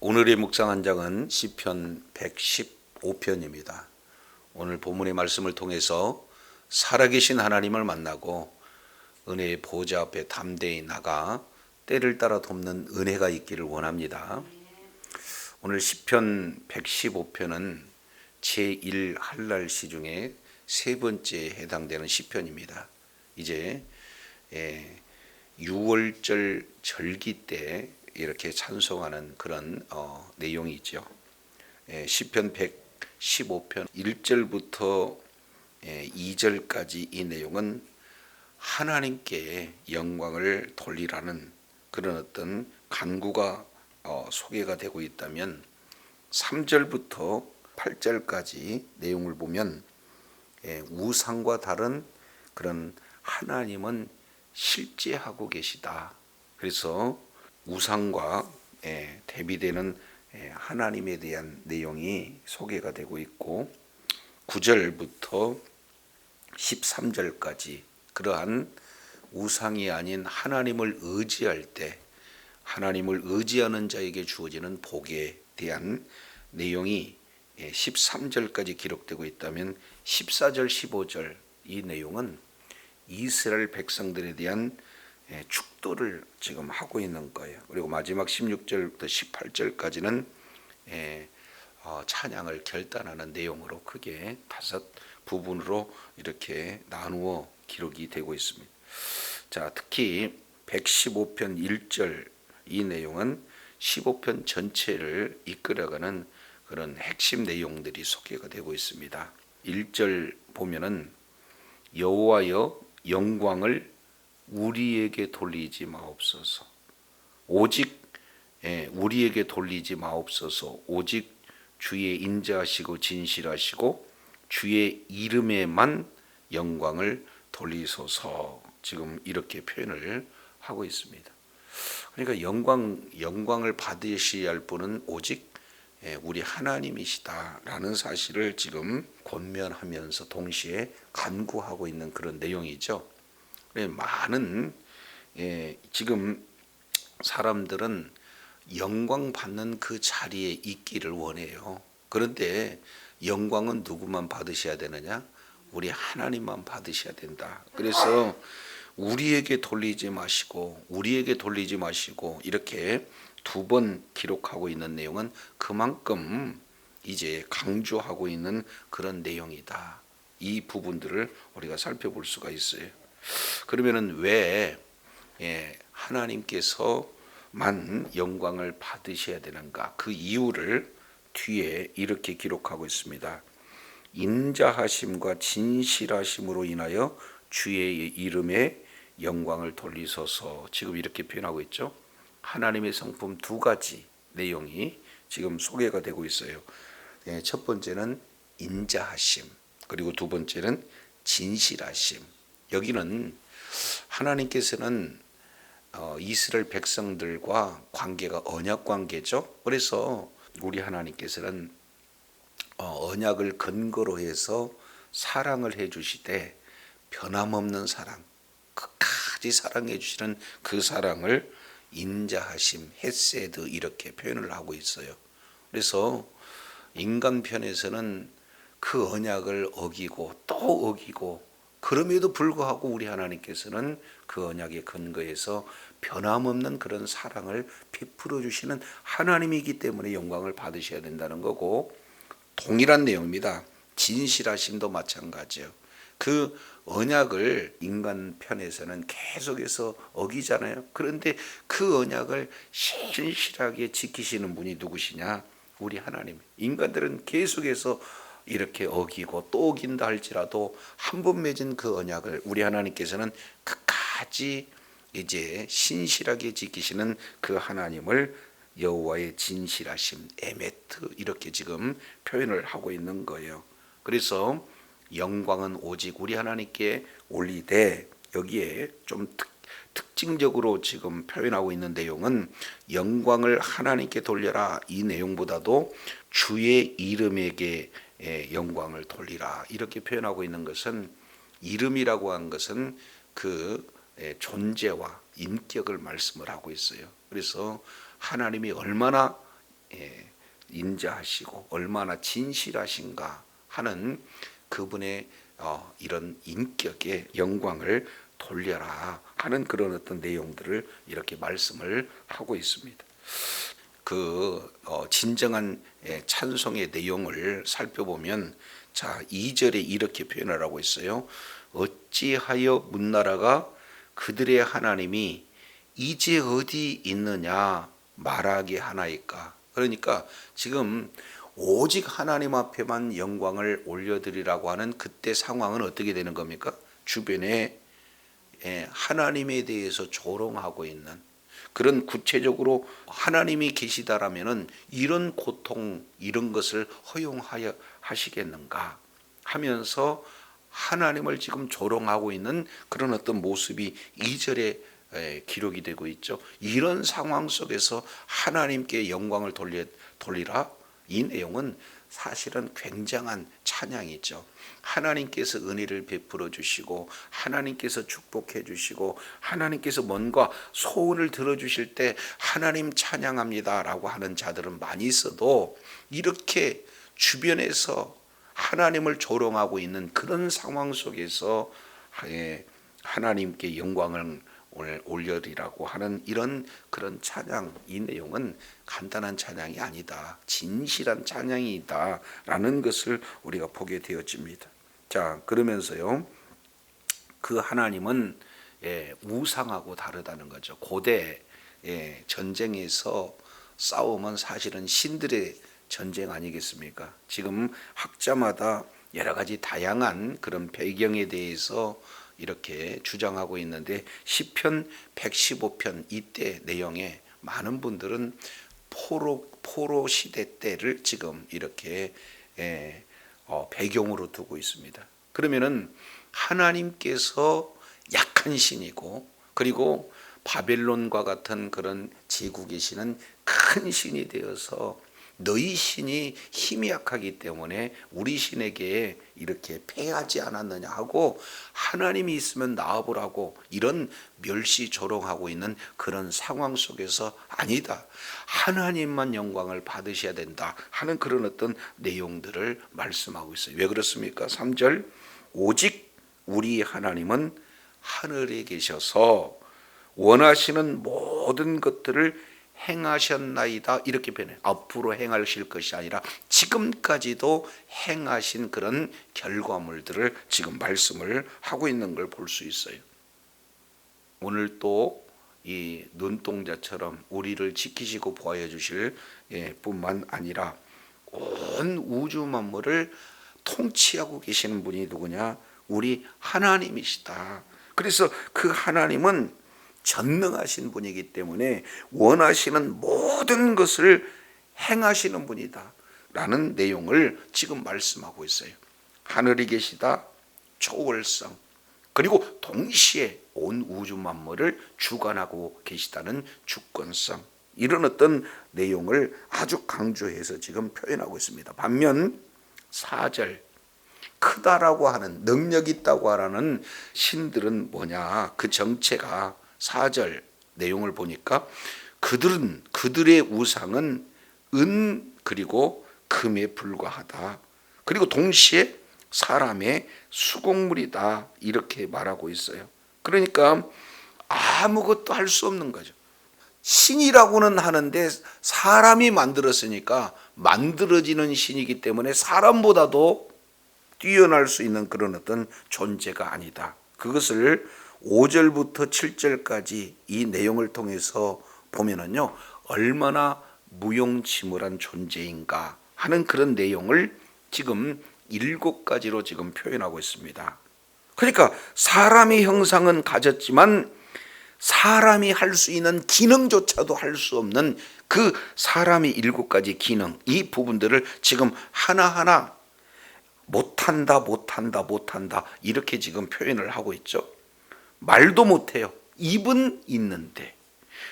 오늘의 묵상 한 장은 시편 115편입니다. 오늘 본문의 말씀을 통해서 살아계신 하나님을 만나고 은혜의 보좌 앞에 담대히 나가 때를 따라 돕는 은혜가 있기를 원합니다. 오늘 시편 115편은 제1 할랄시 중에 세 번째 해당되는 시편입니다. 이제 예, 6월절 절기 때 이렇게 찬송하는 그런 어, 내용이 있죠. 예, 시편 115편 1절부터 예, 2절까지 이 내용은 하나님께 영광을 돌리라는 그런 어떤 간구가 어, 소개가 되고 있다면 3절부터 8절까지 내용을 보면 예, 우상과 다른 그런 하나님은 실제하고 계시다. 그래서 우상과 예, 대비되는 예, 하나님에 대한 내용이 소개가 되고 있고 9절부터 13절까지 그러한 우상이 아닌 하나님을 의지할 때 하나님을 의지하는 자에게 주어지는 복에 대한 내용이 13절까지 기록되고 있다면 14절 15절 이 내용은 이스라엘 백성들에 대한 예, 축도를 지금 하고 있는 거예요. 그리고 마지막 16절부터 18절까지는 예, 어, 찬양을 결단하는 내용으로 크게 다섯 부분으로 이렇게 나누어 기록이 되고 있습니다. 자, 특히 115편 1절 이 내용은 15편 전체를 이끌어가는 그런 핵심 내용들이 소개가 되고 있습니다. 1절 보면은 여호와여 영광을 우리에게 돌리지 마옵소서. 오직 예, 우리에게 돌리지 마옵소서. 오직 주의 인자하시고 진실하시고 주의 이름에만 영광을 돌리소서. 지금 이렇게 표현을 하고 있습니다. 그러니까 영광 영광을 받으셔야 할 분은 오직 예, 우리 하나님이시다라는 사실을 지금 권면하면서 동시에 간구하고 있는 그런 내용이죠. 많은 예, 지금 사람들은 영광 받는 그 자리에 있기를 원해요. 그런데 영광은 누구만 받으셔야 되느냐? 우리 하나님만 받으셔야 된다. 그래서 우리에게 돌리지 마시고 우리에게 돌리지 마시고 이렇게 두 번 기록하고 있는 내용은 그만큼 이제 강조하고 있는 그런 내용이다. 이 부분들을 우리가 살펴볼 수가 있어요. 그러면은 왜 예, 하나님께서만 영광을 받으셔야 되는가? 그 이유를 뒤에 이렇게 기록하고 있습니다. 인자하심과 진실하심으로 인하여 주의 이름에 영광을 돌리소서. 지금 이렇게 표현하고 있죠. 하나님의 성품 두 가지 내용이 지금 소개가 되고 있어요. 예, 첫 번째는 인자하심, 그리고 두 번째는 진실하심. 여기는 하나님께서는 어, 이스라엘 백성들과 관계가 언약 관계죠. 그래서 우리 하나님께서는 어, 언약을 근거로 해서 사랑을 해주시되 변함없는 사랑, 끝까지 사랑해 주시는 그 사랑을 인자하심, 헤세드 이렇게 표현을 하고 있어요. 그래서 인간 편에서는 그 언약을 어기고 또 어기고 그럼에도 불구하고 우리 하나님께서는 그 언약의 근거에서 변함없는 그런 사랑을 베풀어 주시는 하나님이기 때문에 영광을 받으셔야 된다는 거고 동일한 내용입니다. 진실하심도 마찬가지요. 그 언약을 인간 편에서는 계속해서 어기잖아요. 그런데 그 언약을 신실하게 지키시는 분이 누구시냐? 우리 하나님. 인간들은 계속해서 이렇게 어기고 또 어긴다 할지라도 한 번 맺은 그 언약을 우리 하나님께서는 끝까지 이제 신실하게 지키시는 그 하나님을 여호와의 진실하심 에메트 이렇게 지금 표현을 하고 있는 거예요. 그래서 영광은 오직 우리 하나님께 올리되 여기에 좀 특, 특징적으로 지금 표현하고 있는 내용은 영광을 하나님께 돌려라 이 내용보다도 주의 이름에게 영광을 돌리라 이렇게 표현하고 있는 것은 이름이라고 한 것은 그 존재와 인격을 말씀을 하고 있어요. 그래서 하나님이 얼마나 예, 인자하시고 얼마나 진실하신가 하는 그분의 어, 이런 인격의 영광을 돌려라 하는 그런 어떤 내용들을 이렇게 말씀을 하고 있습니다. 그 어, 진정한 예, 찬송의 내용을 살펴보면 자 2절에 이렇게 표현을 하고 있어요. 어찌하여 문나라가 그들의 하나님이 이제 어디 있느냐 말하게 하나이까. 그러니까 지금 오직 하나님 앞에만 영광을 올려드리라고 하는 그때 상황은 어떻게 되는 겁니까? 주변에 예, 하나님에 대해서 조롱하고 있는 그런 구체적으로 하나님이 계시다라면은 이런 고통 이런 것을 허용하여 하시겠는가 하면서 하나님을 지금 조롱하고 있는 그런 어떤 모습이 이절에 에, 기록이 되고 있죠. 이런 상황 속에서 하나님께 영광을 돌리, 돌리라 이 내용은 사실은 굉장한 찬양이죠. 하나님께서 은혜를 베풀어 주시고 하나님께서 축복해 주시고 하나님께서 뭔가 소원을 들어 주실 때 하나님 찬양합니다라고 하는 자들은 많이 있어도 이렇게 주변에서 하나님을 조롱하고 있는 그런 상황 속에서 예, 하나님께 영광을 올려리라고 하는 이런 그런 찬양 이 내용은 간단한 찬양이 아니다 진실한 찬양이다라는 것을 우리가 보게 되어집니다. 자 그러면서요 그 하나님은 예, 우상하고 다르다는 거죠. 고대 예, 전쟁에서 싸움은 사실은 신들의 전쟁 아니겠습니까? 지금 학자마다 여러 가지 다양한 그런 배경에 대해서 이렇게 주장하고 있는데 시편 115편 이때 내용에 많은 분들은 포로 포로 시대 때를 지금 이렇게 예, 어, 배경으로 두고 있습니다. 그러면은 하나님께서 약한 신이고 그리고 바벨론과 같은 그런 제국의 신은 큰 신이 되어서 너희 신이 힘이 약하기 때문에 우리 신에게 이렇게 패하지 않았느냐 하고 하나님이 있으면 나와보라고 이런 멸시 조롱하고 있는 그런 상황 속에서 아니다. 하나님만 영광을 받으셔야 된다 하는 그런 어떤 내용들을 말씀하고 있어요. 왜 그렇습니까? 3절 오직 우리 하나님은 하늘에 계셔서 원하시는 모든 것들을 행하셨나이다 이렇게 변해 앞으로 행하실 것이 아니라 지금까지도 행하신 그런 결과물들을 지금 말씀을 하고 있는 걸 볼 수 있어요. 오늘 또 이 눈동자처럼 우리를 지키시고 보호해 주실 예, 뿐만 아니라 온 우주 만물을 통치하고 계시는 분이 누구냐? 우리 하나님이시다. 그래서 그 하나님은 전능하신 분이기 때문에 원하시는 모든 것을 행하시는 분이다. 라는 내용을 지금 말씀하고 있어요. 하늘이 계시다. 초월성. 그리고 동시에 온 우주 만물을 주관하고 계시다는 주권성. 이런 어떤 내용을 아주 강조해서 지금 표현하고 있습니다. 반면 4절 크다라고 하는 능력 있다고 하는 신들은 뭐냐? 그 정체가 4절 내용을 보니까 그들은 그들의 우상은 은 그리고 금에 불과하다. 그리고 동시에 사람의 수공물이다. 이렇게 말하고 있어요. 그러니까 아무것도 할 수 없는 거죠. 신이라고는 하는데 사람이 만들었으니까 만들어지는 신이기 때문에 사람보다도 뛰어날 수 있는 그런 어떤 존재가 아니다. 그것을 5절부터 7절까지 이 내용을 통해서 보면은요, 얼마나 무용지물한 존재인가 하는 그런 내용을 지금 일곱 가지로 지금 표현하고 있습니다. 그러니까 사람의 형상은 가졌지만 사람이 할 수 있는 기능조차도 할 수 없는 그 사람의 일곱 가지 기능, 이 부분들을 지금 하나하나 못한다, 못한다, 못한다, 이렇게 지금 표현을 하고 있죠. 말도 못해요. 입은 있는데,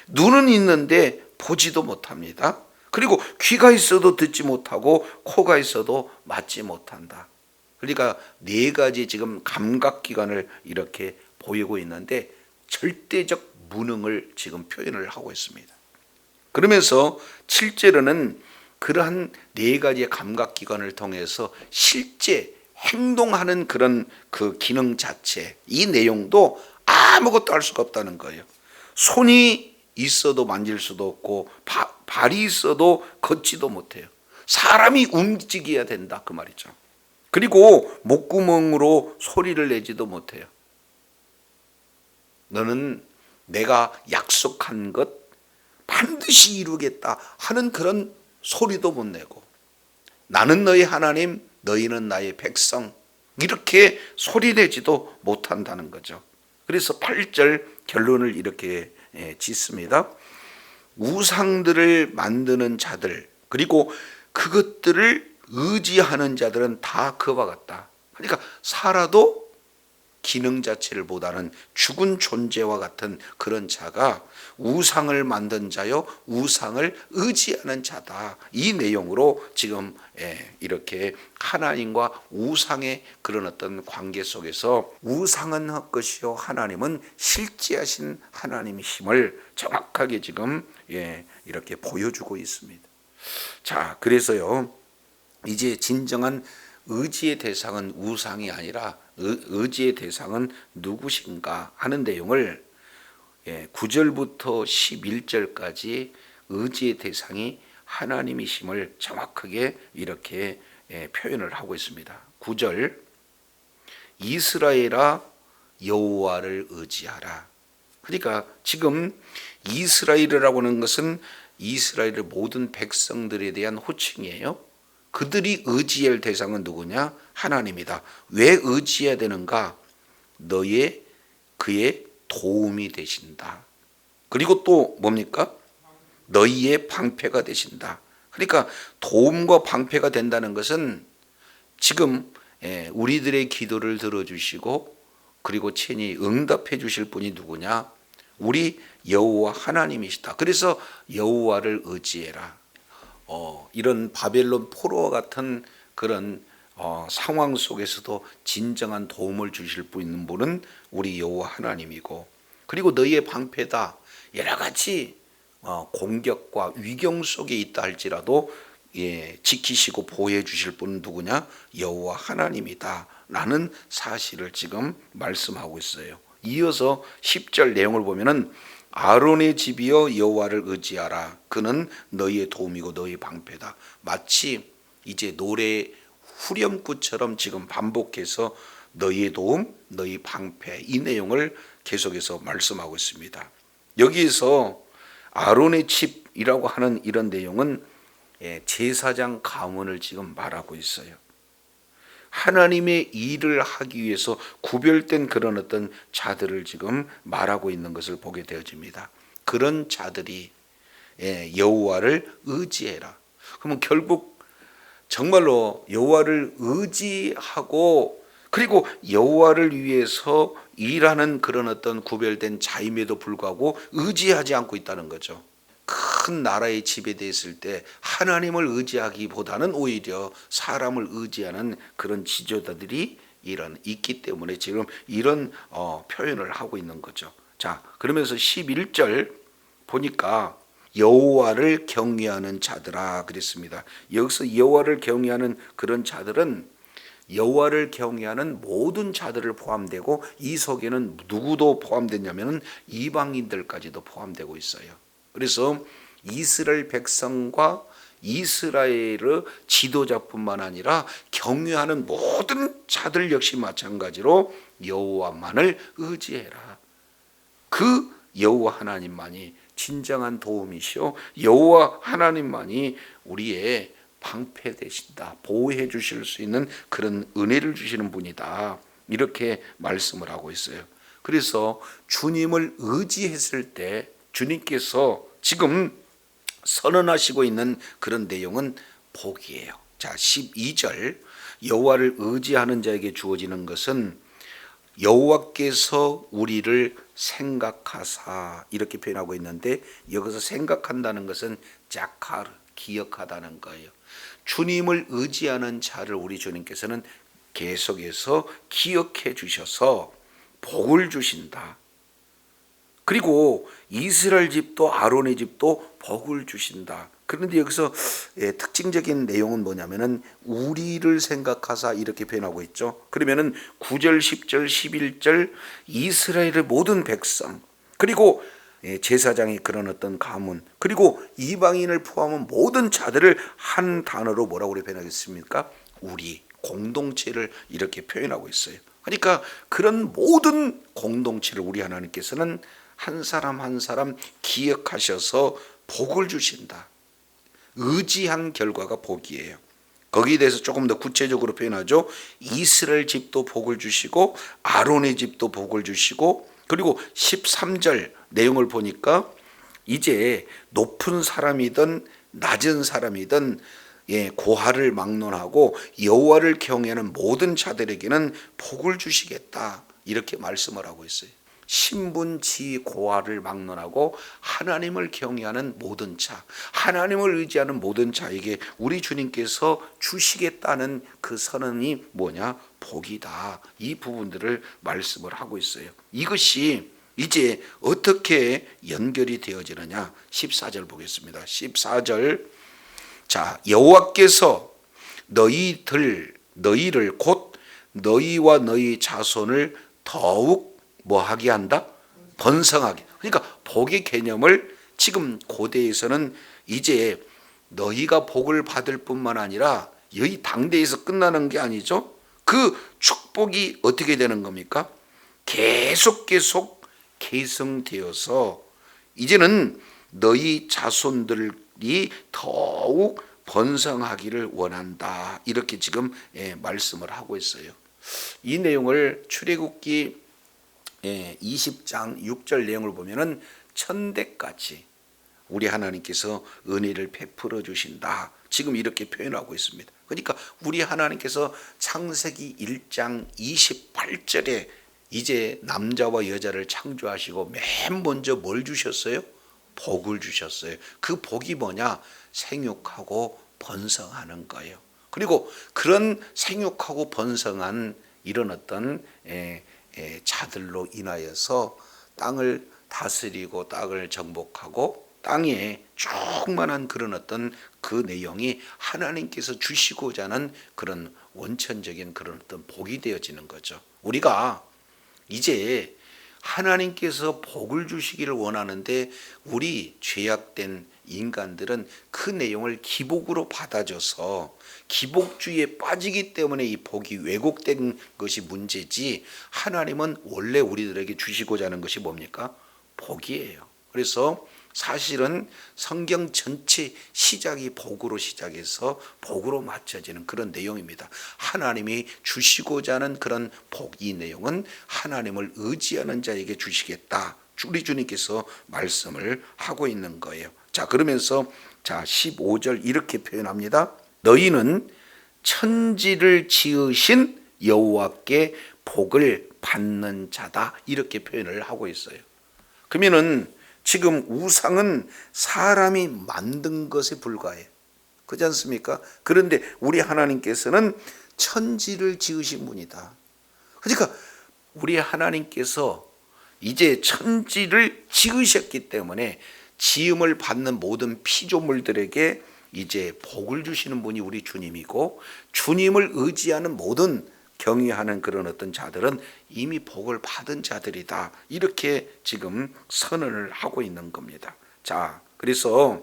눈은 있는데 보지도 못합니다. 그리고 귀가 있어도 듣지 못하고 코가 있어도 맞지 못한다. 그러니까 네 가지 지금 감각 기관을 이렇게 보이고 있는데 절대적 무능을 지금 표현을 하고 있습니다. 그러면서 7절에는 그러한 네 가지의 감각 기관을 통해서 실제 행동하는 그런 그 기능 자체 이 내용도 아무것도 할 수가 없다는 거예요. 손이 있어도 만질 수도 없고 바, 발이 있어도 걷지도 못해요. 사람이 움직여야 된다 그 말이죠. 그리고 목구멍으로 소리를 내지도 못해요. 너는 내가 약속한 것 반드시 이루겠다 하는 그런 소리도 못 내고 나는 너희 하나님 너희는 나의 백성 이렇게 소리 내지도 못한다는 거죠. 그래서 8절 결론을 이렇게 예, 짓습니다. 우상들을 만드는 자들 그리고 그것들을 의지하는 자들은 다 그와 같다. 그러니까 살아도 기능 자체를 보다는 죽은 존재와 같은 그런 자가 우상을 만든 자요 우상을 의지하는 자다 이 내용으로 지금 예, 이렇게 하나님과 우상의 그런 어떤 관계 속에서 우상은 헛것이요 하나님은 실제하신 하나님이심을 정확하게 지금 예, 이렇게 보여주고 있습니다. 자 그래서요 이제 진정한 의지의 대상은 우상이 아니라 의, 지의 대상은 누구신가 하는 내용을 예, 9절부터 11절까지 의지의 대상이 하나님이심을 정확하게 이렇게 예, 표현을 하고 있습니다. 9절 이스라엘아 여호와를 의지하라. 그러니까 지금 이스라엘이라고 하는 것은 이스라엘의 모든 백성들에 대한 호칭이에요. 그들이 의지할 대상은 누구냐? 하나님이다. 왜 의지해야 되는가? 너의 그의 도움이 되신다. 그리고 또 뭡니까? 너희의 방패가 되신다. 그러니까 도움과 방패가 된다는 것은 지금 예, 우리들의 기도를 들어주시고 그리고 친히 응답해 주실 분이 누구냐? 우리 여호와 하나님이시다. 그래서 여호와를 의지해라. 어, 이런 바벨론 포로와 같은 그런 어, 상황 속에서도 진정한 도움을 주실 분 있는 분은 우리 여호와 하나님이고 그리고 너희의 방패다. 여러 가지 어, 공격과 위경 속에 있다 할지라도 예, 지키시고 보호해 주실 분은 누구냐? 여호와 하나님이다라는 사실을 지금 말씀하고 있어요. 이어서 10절 내용을 보면은 아론의 집이여 여호와를 의지하라. 그는 너희의 도움이고 너희의 방패다. 마치 이제 노래 후렴구처럼 지금 반복해서 너희의 도움, 너희 방패 이 내용을 계속해서 말씀하고 있습니다. 여기에서 아론의 집이라고 하는 이런 내용은 예, 제사장 가문을 지금 말하고 있어요. 하나님의 일을 하기 위해서 구별된 그런 어떤 자들을 지금 말하고 있는 것을 보게 되어집니다. 그런 자들이 예, 여호와를 의지해라. 그러면 결국 정말로 여호와를 의지하고 그리고 여호와를 위해서 일하는 그런 어떤 구별된 자임에도 불구하고 의지하지 않고 있다는 거죠. 큰 나라의 지배됐을 때 하나님을 의지하기보다는 오히려 사람을 의지하는 그런 지도자들이 이런 있기 때문에 지금 이런 어, 표현을 하고 있는 거죠. 자, 그러면서 11절 보니까 여호와를 경외하는 자들아 그랬습니다. 여기서 여호와를 경외하는 그런 자들은 여호와를 경외하는 모든 자들을 포함되고 이 속에는 누구도 포함됐냐면은 이방인들까지도 포함되고 있어요. 그래서 이스라엘 백성과 이스라엘의 지도자뿐만 아니라 경외하는 모든 자들 역시 마찬가지로 여호와만을 의지해라. 그 여호와 하나님만이 진정한 도움이시오. 여호와 하나님만이 우리의 방패 되신다. 보호해 주실 수 있는 그런 은혜를 주시는 분이다. 이렇게 말씀을 하고 있어요. 그래서 주님을 의지했을 때 주님께서 지금 선언하시고 있는 그런 내용은 복이에요. 자, 12절 여호와를 의지하는 자에게 주어지는 것은 여호와께서 우리를 생각하사 이렇게 표현하고 있는데 여기서 생각한다는 것은 자카르 기억하다는 거예요. 주님을 의지하는 자를 우리 주님께서는 계속해서 기억해 주셔서 복을 주신다. 그리고 이스라엘 집도 아론의 집도 복을 주신다. 그런데 여기서 예, 특징적인 내용은 뭐냐면은 우리를 생각하사 이렇게 표현하고 있죠. 그러면은 9절, 10절, 11절 이스라엘의 모든 백성 그리고 예, 제사장이 그런 어떤 가문 그리고 이방인을 포함한 모든 자들을 한 단어로 뭐라고 표현하겠습니까? 우리 공동체를 이렇게 표현하고 있어요. 그러니까 그런 모든 공동체를 우리 하나님께서는 한 사람 한 사람 기억하셔서 복을 주신다. 의지한 결과가 복이에요. 거기에 대해서 조금 더 구체적으로 표현하죠. 이스라엘 집도 복을 주시고 아론의 집도 복을 주시고 그리고 13절 내용을 보니까 이제 높은 사람이든 낮은 사람이든 예, 고하를 막론하고 여호와를 경외하는 모든 자들에게는 복을 주시겠다. 이렇게 말씀을 하고 있어요. 신분지 고하를 막론하고 하나님을 경외하는 모든 자, 하나님을 의지하는 모든 자에게 우리 주님께서 주시겠다는 그 선언이 뭐냐? 복이다. 이 부분들을 말씀을 하고 있어요. 이것이 이제 어떻게 연결이 되어지느냐? 14절 보겠습니다. 14절 자, 여호와께서 너희들 너희를 곧 너희와 너희 자손을 더욱 뭐 하게 한다? 번성하게. 그러니까 복의 개념을 지금 고대에서는 이제 너희가 복을 받을 뿐만 아니라 여기 당대에서 끝나는 게 아니죠. 그 축복이 어떻게 되는 겁니까? 계속 계속 계승되어서 이제는 너희 자손들이 더욱 번성하기를 원한다. 이렇게 지금 예, 말씀을 하고 있어요. 이 내용을 출애굽기 예, 20장 6절 내용을 보면은 천대까지 우리 하나님께서 은혜를 베풀어 주신다. 지금 이렇게 표현하고 있습니다. 그러니까 우리 하나님께서 창세기 1장 28절에 이제 남자와 여자를 창조하시고 맨 먼저 뭘 주셨어요? 복을 주셨어요. 그 복이 뭐냐? 생육하고 번성하는 거예요. 그리고 그런 생육하고 번성한 이런 어떤 에, 에, 자들로 인하여서 땅을 다스리고 땅을 정복하고 땅에 충만한 그런 어떤 그 내용이 하나님께서 주시고자 하는 그런 원천적인 그런 어떤 복이 되어지는 거죠. 우리가 이제 하나님께서 복을 주시기를 원하는데 우리 죄악된 인간들은 그 내용을 기복으로 받아줘서 기복주의에 빠지기 때문에 이 복이 왜곡된 것이 문제지 하나님은 원래 우리들에게 주시고자 하는 것이 뭡니까? 복이에요. 그래서 사실은 성경 전체 시작이 복으로 시작해서 복으로 맞춰지는 그런 내용입니다. 하나님이 주시고자 하는 그런 복 이 내용은 하나님을 의지하는 자에게 주시겠다. 우리 주님께서 말씀을 하고 있는 거예요. 자, 그러면서 자, 15절 이렇게 표현합니다. 너희는 천지를 지으신 여호와께 복을 받는 자다. 이렇게 표현을 하고 있어요. 그러면은 지금 우상은 사람이 만든 것에 불과해요. 그렇지 않습니까? 그런데 우리 하나님께서는 천지를 지으신 분이다. 그러니까 우리 하나님께서 이제 천지를 지으셨기 때문에 지음을 받는 모든 피조물들에게 이제 복을 주시는 분이 우리 주님이고 주님을 의지하는 모든 경외하는 그런 어떤 자들은 이미 복을 받은 자들이다. 이렇게 지금 선언을 하고 있는 겁니다. 자, 그래서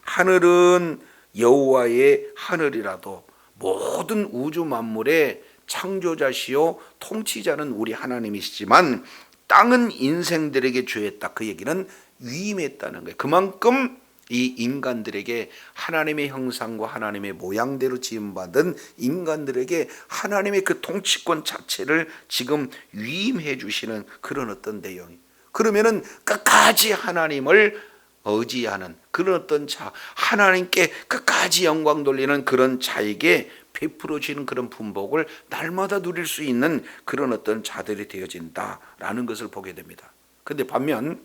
하늘은 여호와의 하늘이라도 모든 우주 만물의 창조자시요 통치자는 우리 하나님이시지만 땅은 인생들에게 주했다. 그 얘기는 위임했다는 거예요. 그만큼 이 인간들에게 하나님의 형상과 하나님의 모양대로 지음받은 인간들에게 하나님의 그 통치권 자체를 지금 위임해 주시는 그런 어떤 내용이. 그러면은 끝까지 하나님을 의지하는 그런 어떤 자, 하나님께 끝까지 영광 돌리는 그런 자에게 베풀어지는 그런 분복을 날마다 누릴 수 있는 그런 어떤 자들이 되어진다라는 것을 보게 됩니다. 근데 반면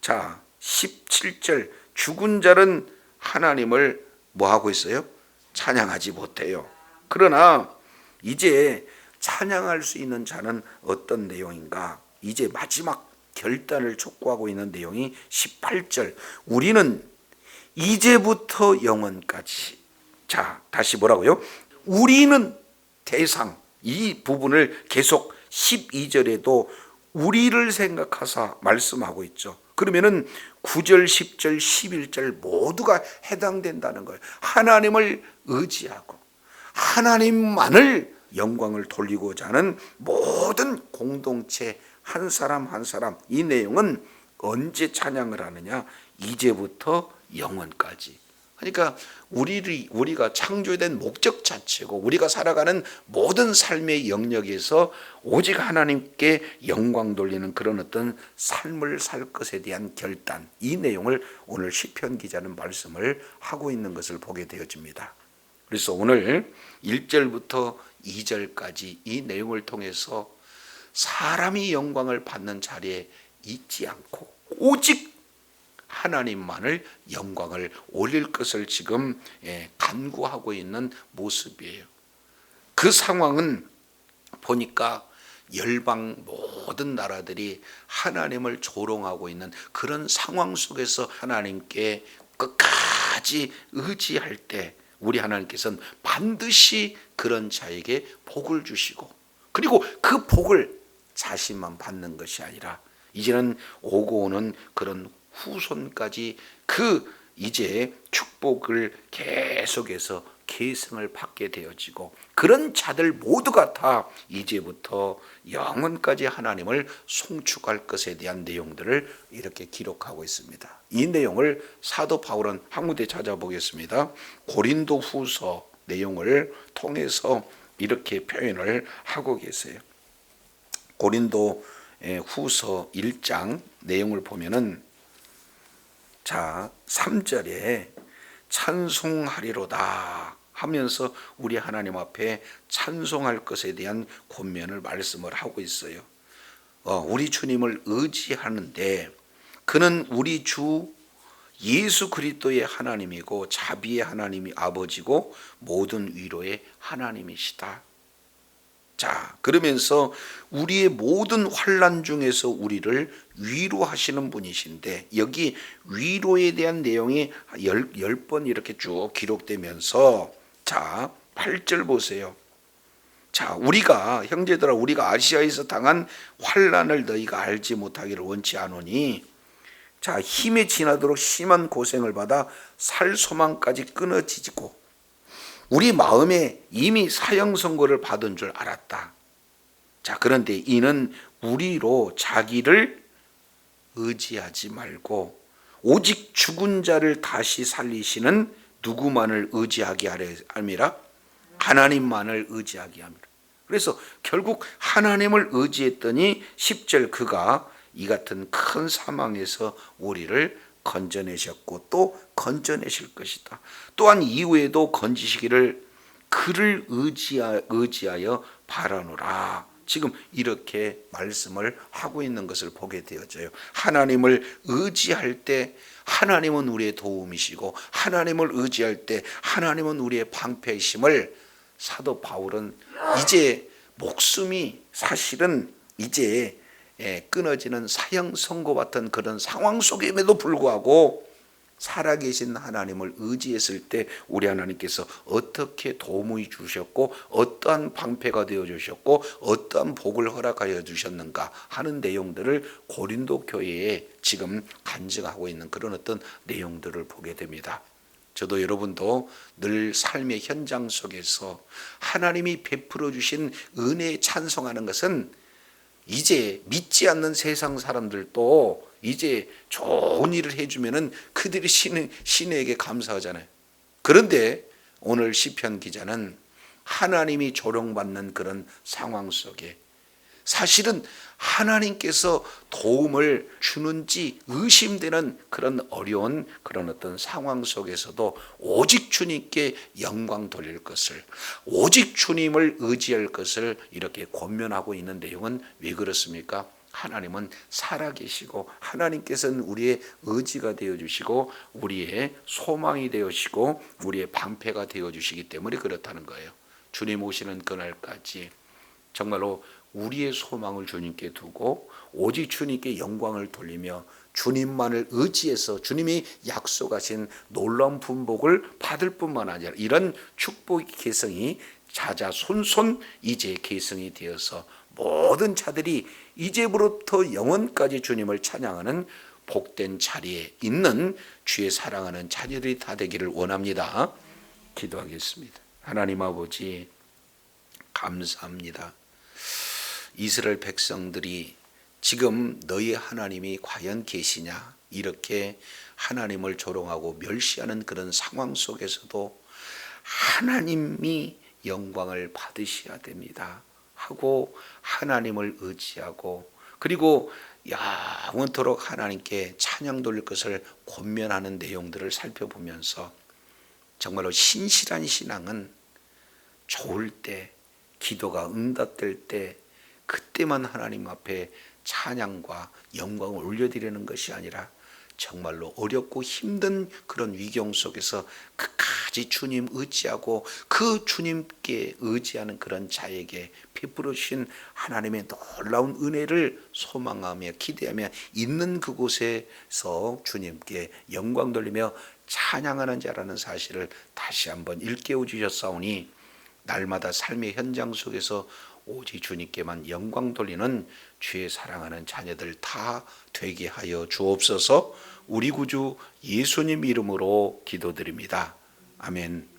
자 17절 죽은 자는 하나님을 뭐 하고 있어요? 찬양하지 못해요. 그러나 이제 찬양할 수 있는 자는 어떤 내용인가? 이제 마지막 결단을 촉구하고 있는 내용이 18절. 우리는 이제부터 영원까지. 자, 다시 뭐라고요? 우리는 대상. 이 부분을 계속 12절에도 우리를 생각하사 말씀하고 있죠. 그러면은 9절, 10절, 11절 모두가 해당된다는 거예요. 하나님을 의지하고 하나님만을 영광을 돌리고자 하는 모든 공동체 한 사람 한 사람 이 내용은 언제 찬양을 하느냐? 이제부터 영원까지. 그러니까 우리를 우리가 창조된 목적 자체고 우리가 살아가는 모든 삶의 영역에서 오직 하나님께 영광 돌리는 그런 어떤 삶을 살 것에 대한 결단 이 내용을 오늘 시편 기자는 말씀을 하고 있는 것을 보게 되어집니다. 그래서 오늘 1절부터 2절까지 이 내용을 통해서 사람이 영광을 받는 자리에 있지 않고 오직 하나님만을 영광을 올릴 것을 지금 예, 간구하고 있는 모습이에요. 그 상황은 보니까 열방 모든 나라들이 하나님을 조롱하고 있는 그런 상황 속에서 하나님께 끝까지 의지할 때 우리 하나님께서는 반드시 그런 자에게 복을 주시고 그리고 그 복을 자신만 받는 것이 아니라 이제는 오고 오는 그런 후손까지 그 이제 축복을 계속해서 계승을 받게 되어지고 그런 자들 모두가 다 이제부터 영원까지 하나님을 송축할 것에 대한 내용들을 이렇게 기록하고 있습니다. 이 내용을 사도 바울은 한 군데 찾아보겠습니다. 고린도 후서 내용을 통해서 이렇게 표현을 하고 계세요. 고린도 후서 1장 내용을 보면은 자, 3절에 찬송하리로다 하면서 우리 하나님 앞에 찬송할 것에 대한 권면을 말씀을 하고 있어요. 어, 우리 주님을 의지하는데 그는 우리 주 예수 그리스도의 하나님이고 자비의 하나님이 아버지고 모든 위로의 하나님이시다. 자, 그러면서 우리의 모든 환란 중에서 우리를 위로하시는 분이신데 여기 위로에 대한 내용이 열, 열번 이렇게 쭉 기록되면서 자, 8절 보세요. 자, 우리가 형제들아 우리가 아시아에서 당한 환란을 너희가 알지 못하기를 원치 않으니 자, 힘에 지나도록 심한 고생을 받아 살 소망까지 끊어지고 우리 마음에 이미 사형 선고를 받은 줄 알았다. 자, 그런데 이는 우리로 자기를 의지하지 말고 오직 죽은 자를 다시 살리시는 누구만을 의지하게 하려 함이라 하나님만을 의지하게 함이라. 그래서 결국 하나님을 의지했더니 10절 그가 이 같은 큰 사망에서 우리를 건져내셨고 또 건져내실 것이다. 또한 이후에도 건지시기를 그를 의지하, 의지하여 바라노라. 지금 이렇게 말씀을 하고 있는 것을 보게 되어져요. 하나님을 의지할 때 하나님은 우리의 도움이시고 하나님을 의지할 때 하나님은 우리의 방패이심을 사도 바울은 이제 목숨이 사실은 이제 예, 끊어지는 사형 선고 같은 그런 상황 속임에도 불구하고 살아계신 하나님을 의지했을 때 우리 하나님께서 어떻게 도움을 주셨고 어떠한 방패가 되어 주셨고 어떠한 복을 허락하여 주셨는가 하는 내용들을 고린도 교회에 지금 간증하고 있는 그런 어떤 내용들을 보게 됩니다. 저도 여러분도 늘 삶의 현장 속에서 하나님이 베풀어 주신 은혜에 찬송하는 것은 이제 믿지 않는 세상 사람들도 이제 좋은 일을 해주면은 그들이 신, 신에게 감사하잖아요. 그런데 오늘 시편 기자는 하나님이 조롱받는 그런 상황 속에 사실은 하나님께서 도움을 주는지 의심되는 그런 어려운 그런 어떤 상황 속에서도 오직 주님께 영광 돌릴 것을 오직 주님을 의지할 것을 이렇게 권면하고 있는 내용은 왜 그렇습니까? 하나님은 살아계시고 하나님께서는 우리의 의지가 되어 주시고 우리의 소망이 되어 주시고 우리의 방패가 되어 주시기 때문에 그렇다는 거예요. 주님 오시는 그날까지 정말로 우리의 소망을 주님께 두고 오직 주님께 영광을 돌리며 주님만을 의지해서 주님이 약속하신 놀라운 분복을 받을 뿐만 아니라 이런 축복의 개성이 자자 손손 이제 개성이 되어서 모든 자들이 이제부터 영원까지 주님을 찬양하는 복된 자리에 있는 주의 사랑하는 자녀들이 다 되기를 원합니다. 기도하겠습니다. 하나님 아버지 감사합니다. 이스라엘 백성들이 지금 너희 하나님이 과연 계시냐 이렇게 하나님을 조롱하고 멸시하는 그런 상황 속에서도 하나님이 영광을 받으셔야 됩니다. 하고 하나님을 의지하고 그리고 영원토록 하나님께 찬양 돌릴 것을 권면하는 내용들을 살펴보면서 정말로 신실한 신앙은 좋을 때 기도가 응답될 때 그때만 하나님 앞에 찬양과 영광을 올려드리는 것이 아니라 정말로 어렵고 힘든 그런 위경 속에서 끝까지 주님 의지하고 그 주님께 의지하는 그런 자에게 주신 하나님의 놀라운 은혜를 소망하며 기대하며 있는 그곳에서 주님께 영광 돌리며 찬양하는 자라는 사실을 다시 한번 일깨워 주셨사오니 날마다 삶의 현장 속에서 오직 주님께만 영광 돌리는 주의 사랑하는 자녀들 다 되게 하여 주옵소서 우리 구주 예수님 이름으로 기도드립니다. 아멘.